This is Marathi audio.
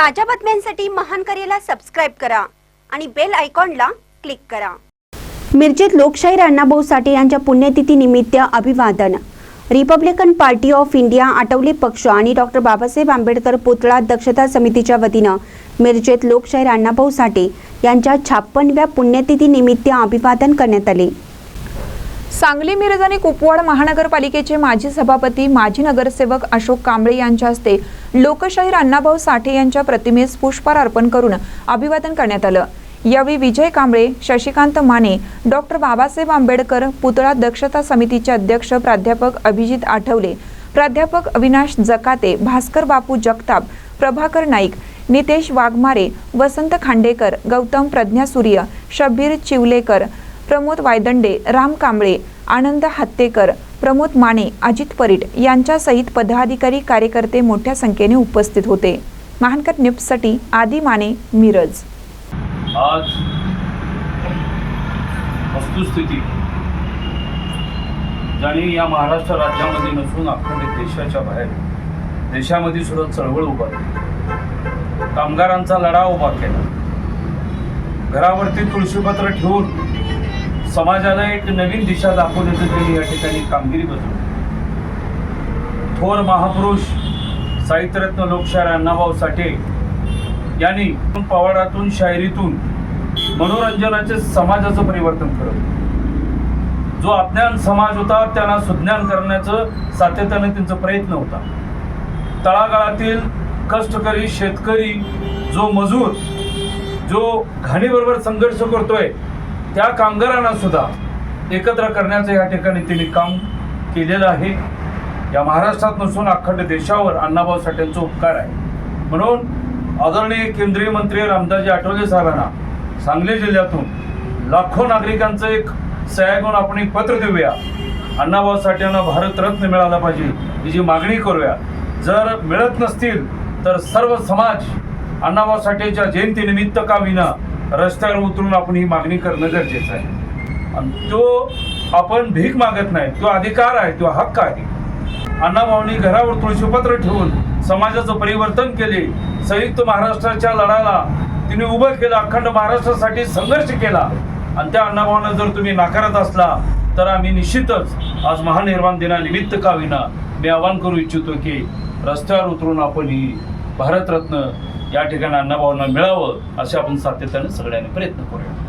ताज्या बातम्यांसाठी महान करेला सबस्क्राईब करा आणि बेल आयकॉनला क्लिक करा. मिरजेत लोकशाहीर अण्णाभाऊ साठे यांच्या पुण्यतिथी निमित्त अभिवादन. Republican party of India Athawale पक्ष आणि डॉक्टर बाबासाहेब आंबेडकर पुतळा दक्षता समितीच्या वतीनं मिरजेत लोकशाहीर अण्णाभाऊ साठे यांच्या छाप्पनव्या पुण्यतिथी निमित्त अभिवादन करण्यात आले. सांगली मिरज आणि कुपवाड महानगरपालिकेचे माजी सभापती माजी नगरसेवक अशोक कांबळे यांच्या हस्ते लोकशाहीर अण्णाभाऊ साठे यांच्या प्रतिमेस पुष्पहार अर्पण करून अभिवादन करण्यात आलं. यावेळी विजय कांबळे शशिकांत माने डॉक्टर बाबासाहेब आंबेडकर पुतळा दक्षता समितीचे अध्यक्ष प्राध्यापक अभिजित आठवले प्राध्यापक अविनाश जकाते भास्कर बापू जगताप प्रभाकर नाईक नितेश वाघमारे वसंत खांडेकर गौतम प्रज्ञा सूर्य शब्बीर चिवलेकर प्रमोद वायदंडे राम कांबळे आनंद हत्तेकर प्रमोद माने अजित परीट यांच्यासहित पदाधिकारी कार्यकर्ते मोठ्या संख्येने उपस्थित होते. महानकर न्यूजसाठी आदी माने मिरज. आज वस्तुस्थिती. ज्याने या महाराष्ट्र राज्यामध्ये नसून अखंड देशाच्या बाहेर देशामध्ये सुद्धा चळवळ उभारली कामगारांचा लढा उभा केला. घरावरती तुळशीपत्र ठेवून समाजाला एक नवीन दिशा दाखवण्याचं त्यांनी या ठिकाणी कामगिरी बसवली. थोर महापुरुष साहित्यरत्न लोकशाहीर अण्णाभाऊ साठे यांनी पवाडातून शायरीतून मनोरंजनाचे समाजाचं परिवर्तन करत जो अज्ञान समाज होता त्यांना सुज्ञान करण्याचं सातत्याने त्यांचा प्रयत्न होता. तळागाळातील कष्टकरी शेतकरी जो मजूर जो घाणीबरोबर संघर्ष करतोय त्या कामगारांना सुद्धा एकत्र करण्याचं या ठिकाणी त्यांनी काम केलेलं आहे. या महाराष्ट्रात नसून अखंड देशावर अण्णाभाऊ साठेंचा उपकार आहे. म्हणून आदरणीय केंद्रीय मंत्री रामदासजी आठवले साहेबांना सांगली जिल्ह्यातून लाखो नागरिकांचं एक सह्या घेऊन आपण एक पत्र देऊया. अण्णाभाऊ साठेंना भारतरत्न मिळाला पाहिजे याची मागणी करूया. जर मिळत नसतील तर सर्व समाज अण्णाभाऊ साठेच्या जयंतीनिमित्त का विना रस्त्यावर उतरून आपण ही मागणी करणं गरजेचं आहे. आणि तो आपण भीक मागत नाही तो अधिकार आहे तो हक्क आहे. अण्णाभाऊंनी घरावर तुळशीपत्र ठेवून समाजाचं परिवर्तन केले संयुक्त महाराष्ट्राच्या लढाला तिने उभं केलं अखंड महाराष्ट्रासाठी संघर्ष केला. आणि त्या अण्णाभाऊंना जर तुम्ही नाकारत असला तर आम्ही निश्चितच आज महानिर्माण दिनानिमित्त का विना मी आवाहन करू इच्छितो की रस्त्यावर उतरून आपण ही भारतरत्न या ठिकाणी अण्णाभाऊंना मिळावं असे आपण सातत्याने सगळ्यांनी प्रयत्न करूया.